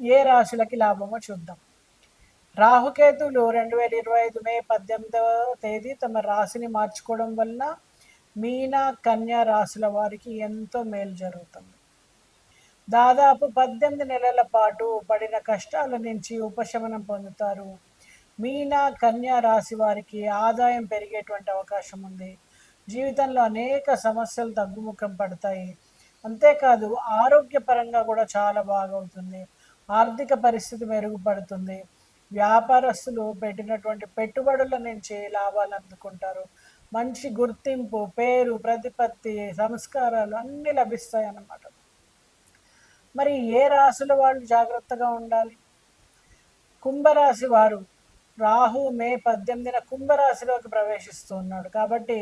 ఏ రాశులకి లాభమో చూద్దాం. రాహుకేతులు రెండు వేల ఇరవై ఐదు మే పద్దెనిమిదవ తేదీ తమ రాశిని మార్చుకోవడం వలన మీన కన్యా రాశుల వారికి ఎంతో మేలు జరుగుతుంది. దాదాపు పద్దెనిమిది నెలల పాటు పడిన కష్టాల నుంచి ఉపశమనం పొందుతారు. మీన కన్యా రాశి వారికి ఆదాయం పెరిగేటువంటి అవకాశం ఉంది. జీవితంలో అనేక సమస్యలు తగ్గుముఖం పడతాయి. అంతేకాదు ఆరోగ్యపరంగా కూడా చాలా బాగవుతుంది. ఆర్థిక పరిస్థితి మెరుగుపడుతుంది. వ్యాపారస్తులు పెట్టినటువంటి పెట్టుబడుల నుంచి లాభాలు అందుకుంటారు. మంచి గుర్తింపు పేరు ప్రతిపత్తి సంస్కారాలు అన్నీ లభిస్తాయి అన్నమాట మరి ఏ రాశుల వాళ్ళు జాగ్రత్తగా ఉండాలి? కుంభరాశి వారు రాహు మే పద్దెనిమిదిన కుంభరాశిలోకి ప్రవేశిస్తూ ఉన్నాడు. కాబట్టి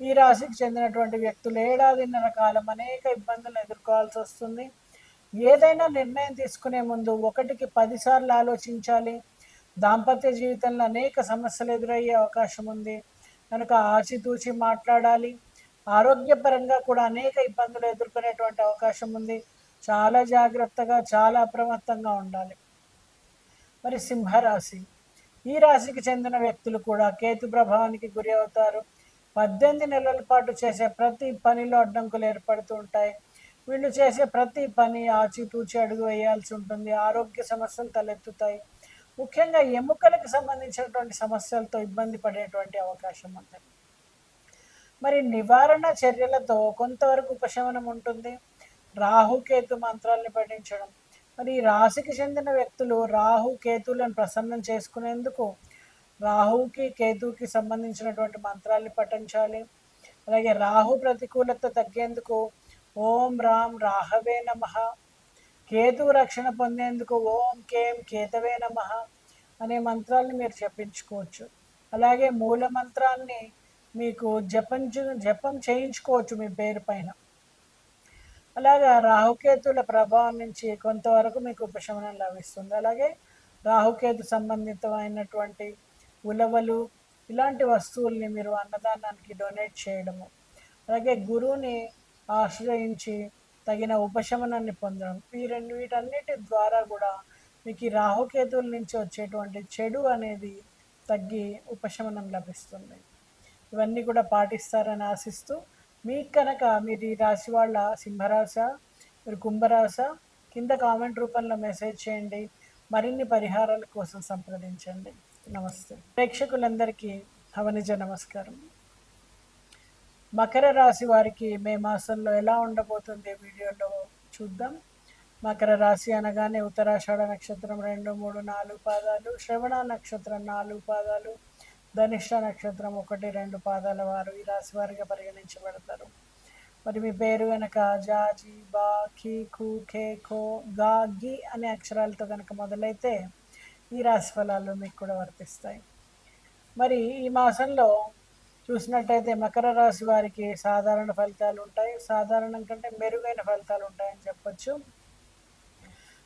ఈ రాశికి చెందినటువంటి వ్యక్తులు ఏడాదిన్నర కాలం అనేక ఇబ్బందులు ఎదుర్కోవాల్సి వస్తుంది. ఏదైనా నిర్ణయం తీసుకునే ముందు ఒకటికి పదిసార్లు ఆలోచించాలి. దాంపత్య జీవితంలో అనేక సమస్యలు ఎదురయ్యే అవకాశం ఉంది. కనుక ఆచితూచి మాట్లాడాలి. ఆరోగ్యపరంగా కూడా అనేక ఇబ్బందులు ఎదుర్కొనేటువంటి అవకాశం ఉంది. చాలా జాగ్రత్తగా చాలా అప్రమత్తంగా ఉండాలి. మరి సింహరాశి. ఈ రాశికి చెందిన వ్యక్తులు కూడా కేతు ప్రభావానికి గురి అవుతారు. పద్దెనిమిది నెలల పాటు చేసే ప్రతి పనిలో అడ్డంకులు ఏర్పడుతూ ఉంటాయి. వీళ్ళు చేసే ప్రతి పని ఆచితూచి అడుగు వేయాల్సి ఉంటుంది. ఆరోగ్య సమస్యలు తలెత్తుతాయి. ముఖ్యంగా ఎముకలకు సంబంధించినటువంటి సమస్యలతో ఇబ్బంది పడేటువంటి అవకాశం ఉంటుంది మరి నివారణ చర్యలతో కొంతవరకు ఉపశమనం ఉంటుంది. రాహుకేతు మంత్రాల్ని పఠించడం. మరి ఈ రాశికి చెందిన వ్యక్తులు రాహు కేతులను ప్రసన్నం చేసుకునేందుకు రాహుకి కేతుకి సంబంధించినటువంటి మంత్రాల్ని పఠించాలి. అలాగే రాహు ప్రతికూలత తగ్గేందుకు ఓం రామ్ రాహవే నమ. కేతు రక్షణ పొందేందుకు ఓం కేం కేతవే నమ అనే మంత్రాలను మీరు జపించుకోవచ్చు. అలాగే మూల మంత్రాన్ని మీకు జపం జపం చేయించుకోవచ్చు మీ పేరు పైన. అలాగా రాహుకేతుల ప్రభావం నుంచి కొంతవరకు మీకు ఉపశమనం లభిస్తుంది. అలాగే రాహుకేతు సంబంధితమైనటువంటి ఉలవలు ఇలాంటి వస్తువుల్ని మీరు అన్నదానానికి డొనేట్ చేయడము. అలాగే గురువుని ఆశ్రయించి తగిన ఉపశమనాన్ని పొందడం. ఈ రెండు వీటన్నిటి ద్వారా కూడా మీకు ఈ రాహుకేతువుల నుంచి వచ్చేటువంటి చెడు అనేది తగ్గి ఉపశమనం లభిస్తుంది. ఇవన్నీ కూడా పాటిస్తారని ఆశిస్తూ మీకు కనుక మీరు ఈ రాశి వాళ్ళ సింహరాశ మీరు కుంభరాశ కింద కామెంట్ రూపంలో మెసేజ్ చేయండి. మరిన్ని పరిహారాల కోసం సంప్రదించండి. నమస్తే. ప్రేక్షకులందరికీ హవనిజ నమస్కారం. మకర రాశి వారికి మే మాసంలో ఎలా ఉండబోతుంది వీడియోలో చూద్దాం. మకర రాశి అనగానే ఉత్తరాషాఢ నక్షత్రం రెండు మూడు నాలుగు పాదాలు శ్రవణ నక్షత్రం నాలుగు పాదాలు ధనిష్ట నక్షత్రం ఒకటి రెండు పాదాల వారు ఈ రాశి వారిగా పరిగణించబడతారు. మరి మీ పేరు కనుక జాజి బా ఖీ ఖూ ఖే ఖో గా గి అనే అక్షరాలతో కనుక మొదలైతే ఈ రాశి ఫలాలు మీకు కూడా వర్తిస్తాయి. మరి ఈ మాసంలో చూసినట్టయితే మకర రాశి వారికి సాధారణ ఫలితాలు ఉంటాయి. సాధారణం కంటే మెరుగైన ఫలితాలు ఉంటాయని చెప్పచ్చు.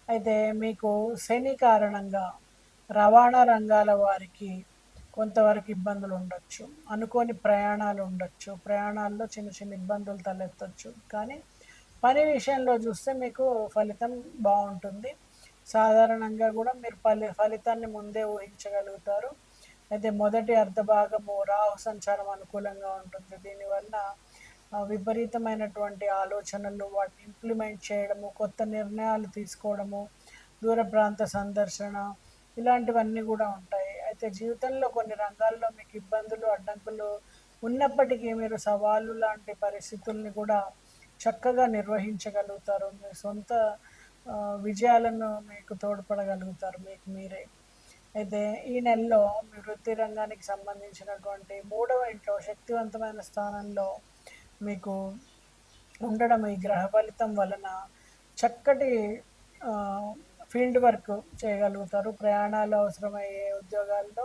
అయితే మీకు శని కారణంగా రవాణా రంగాల వారికి కొంతవరకు ఇబ్బందులు ఉండొచ్చు. అనుకోని ప్రయాణాలు ఉండొచ్చు. ప్రయాణాల్లో చిన్న చిన్న ఇబ్బందులు తలెత్తచ్చు. కానీ పని విషయంలో చూస్తే మీకు ఫలితం బాగుంటుంది. సాధారణంగా కూడా మీరు ఫలి ఫలితాన్ని ముందే ఊహించగలుగుతారు. అయితే మొదటి అర్ధభాగము రాహు సంచారం అనుకూలంగా ఉంటుంది. దీనివల్ల విపరీతమైనటువంటి ఆలోచనలు వాటిని ఇంప్లిమెంట్ చేయడము కొత్త నిర్ణయాలు తీసుకోవడము దూర ప్రాంత సందర్శన ఇలాంటివన్నీ కూడా ఉంటాయి. అయితే జీవితంలో కొన్ని రంగాల్లో మీకు ఇబ్బందులు అడ్డంకులు ఉన్నప్పటికీ మీరు సవాళ్ళు లాంటి పరిస్థితుల్ని కూడా చక్కగా నిర్వహించగలుగుతారు. మీ సొంత విజయాలను మీకు తోడ్పడగలుగుతారు. మీకు మీరే. అయితే ఈ నెలలో మీ వృత్తి రంగానికి సంబంధించినటువంటి మూడవ ఇంట్లో శక్తివంతమైన స్థానంలో మీకు ఉండడం ఈ గ్రహ ఫలితం వలన చక్కటి ఫీల్డ్ వర్క్ చేయగలుగుతారు. ప్రయాణాలు అవసరమయ్యే ఉద్యోగాల్లో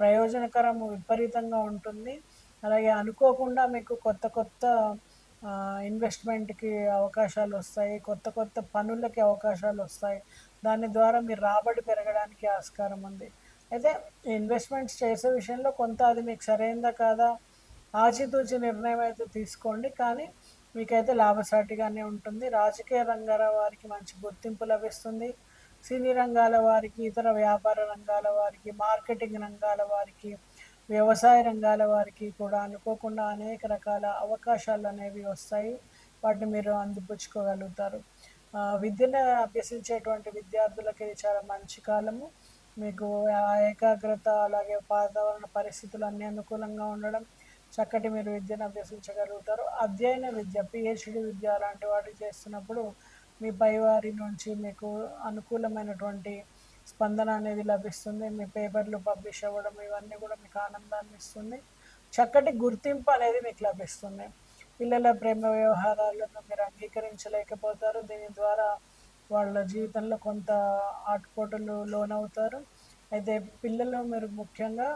ప్రయోజనకరం విపరీతంగా ఉంటుంది. అలాగే అనుకోకుండా మీకు కొత్త కొత్త ఇన్వెస్ట్మెంట్కి అవకాశాలు వస్తాయి. కొత్త కొత్త పనులకి అవకాశాలు వస్తాయి. దాని ద్వారా మీరు రాబడి పెరగడానికి ఆస్కారం ఉంది. అయితే ఇన్వెస్ట్మెంట్స్ చేసే విషయంలో కొంత అది మీకు సరైందా కాదా? ఆచితూచి నిర్ణయం అయితే తీసుకోండి. కానీ మీకైతే లాభసాటిగానే ఉంటుంది. రాజకీయ రంగాల వారికి మంచి గుర్తింపు లభిస్తుంది. సినీ రంగాల వారికి ఇతర వ్యాపార రంగాల వారికి మార్కెటింగ్ రంగాల వారికి వ్యవసాయ రంగాల వారికి కూడా అనుకోకుండా అనేక రకాల అవకాశాలు అనేవి వస్తాయి. వాటిని మీరు అందిపుచ్చుకోగలుగుతారు. విద్యను అభ్యసించేటువంటి విద్యార్థులకి చాలా మంచి కాలము. మీకు ఏకాగ్రత అలాగే వాతావరణ పరిస్థితులు అన్నీ అనుకూలంగా ఉండడం చక్కటి మీరు విద్యను అభ్యసించగలుగుతారు. అధ్యయన విద్య పిహెచ్డి విద్య అలాంటి వాటి చేస్తున్నప్పుడు మీ పైవారి నుంచి మీకు అనుకూలమైనటువంటి స్పందన అనేది లభిస్తుంది. మీ పేపర్లు పబ్లిష్ అవ్వడం ఇవన్నీ కూడా మీకు ఆనందాన్ని ఇస్తుంది. చక్కటి గుర్తింపు అనేది మీకు లభిస్తుంది. పిల్లల ప్రేమ వ్యవహారాలను మీరు అంగీకరించలేకపోతారు. దీని ద్వారా వాళ్ళ జీవితంలో కొంత ఆటుపోటులు లోనవుతారు. అయితే పిల్లలు మీరు ముఖ్యంగా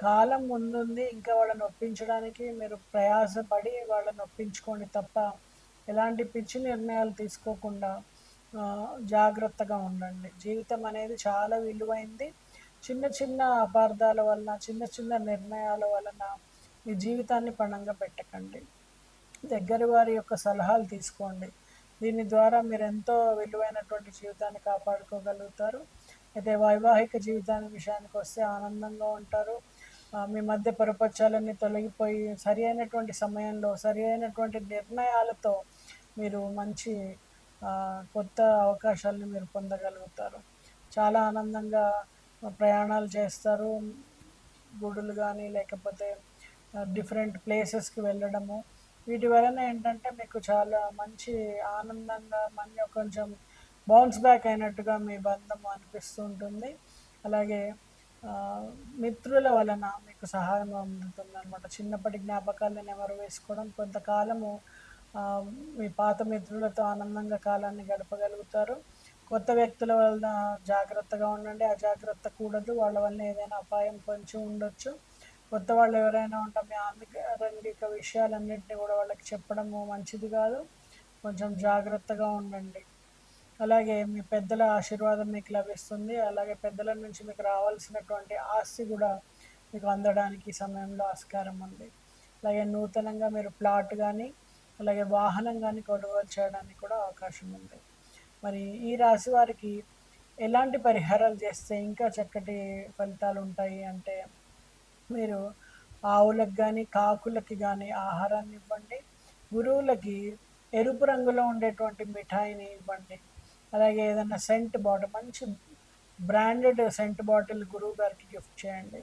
కాలం ముందుంది ఇంకా వాళ్ళని ఒప్పించడానికి మీరు ప్రయాసపడి వాళ్ళని ఒప్పించుకోండి తప్ప ఎలాంటి పిచ్చి నిర్ణయాలు తీసుకోకుండా జాగ్రత్తగా ఉండండి. జీవితం అనేది చాలా విలువైంది. చిన్న చిన్న అపార్థాల వలన చిన్న చిన్న నిర్ణయాల వలన మీ జీవితాన్ని పణంగా పెట్టకండి. దగ్గర వారి యొక్క సలహాలు తీసుకోండి. దీని ద్వారా మీరు ఎంతో విలువైనటువంటి జీవితాన్ని కాపాడుకోగలుగుతారు. అయితే వైవాహిక జీవితాన్ని విషయానికి వస్తే ఆనందంగా ఉంటారు. మీ మధ్య పొరపచ్చాలన్నీ తొలగిపోయి సరి అయినటువంటి సమయంలో సరి అయినటువంటి నిర్ణయాలతో మీరు మంచి కొత్త అవకాశాలను మీరు పొందగలుగుతారు. చాలా ఆనందంగా ప్రయాణాలు చేస్తారు. గుడులు కానీ లేకపోతే డిఫరెంట్ ప్లేసెస్కి వెళ్ళడము వీటి వలన ఏంటంటే మీకు చాలా మంచి ఆనందంగా మన కొంచెం బౌన్స్ బ్యాక్ అయినట్టుగా మీ బంధం అనిపిస్తూ ఉంటుంది. అలాగే మిత్రుల వలన మీకు సహాయం అందుతుంది అనమాట చిన్నప్పటి జ్ఞాపకాలను ఎవరు వేసుకోవడం కొంతకాలము మీ పాత మిత్రులతో ఆనందంగా కాలాన్ని గడపగలుగుతారు. కొత్త వ్యక్తుల వలన జాగ్రత్తగా ఉండండి. అజాగ్రత్త కూడదు. వాళ్ళ వల్ల ఏదైనా అపాయం పొంచి ఉండొచ్చు. కొత్త వాళ్ళు ఎవరైనా ఉంటే మీ ఆంగిక విషయాలన్నింటినీ కూడా వాళ్ళకి చెప్పడము మంచిది కాదు. కొంచెం జాగ్రత్తగా ఉండండి. అలాగే మీ పెద్దల ఆశీర్వాదం మీకు లభిస్తుంది. అలాగే పెద్దల నుంచి మీకు రావాల్సినటువంటి ఆస్తి కూడా మీకు అందడానికి సమయంలో ఆస్కారం ఉంది. అలాగే నూతనంగా మీరు ప్లాట్ కానీ అలాగే వాహనం కానీ కొనుగోలు చేయడానికి కూడా అవకాశం ఉంది. మరి ఈ రాశి వారికి ఎలాంటి పరిహారాలు చేస్తే ఇంకా చక్కటి ఫలితాలు ఉంటాయి అంటే మీరు ఆవులకు కానీ కాకులకి కానీ ఆహారాన్ని ఇవ్వండి. గురువులకి ఎరుపు రంగులో ఉండేటువంటి మిఠాయిని ఇవ్వండి. అలాగే ఏదైనా సెంట్ బాటిల్ మంచి బ్రాండెడ్ సెంట్ బాటిల్ గురువు గారికి గిఫ్ట్ చేయండి.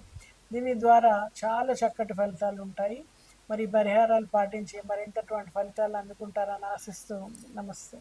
దీని ద్వారా చాలా చక్కటి ఫలితాలు ఉంటాయి. మరి పరిహారాలు పాటించి మరింతటువంటి ఫలితాలు అందుకుంటారని ఆశిస్తూ నమస్తే.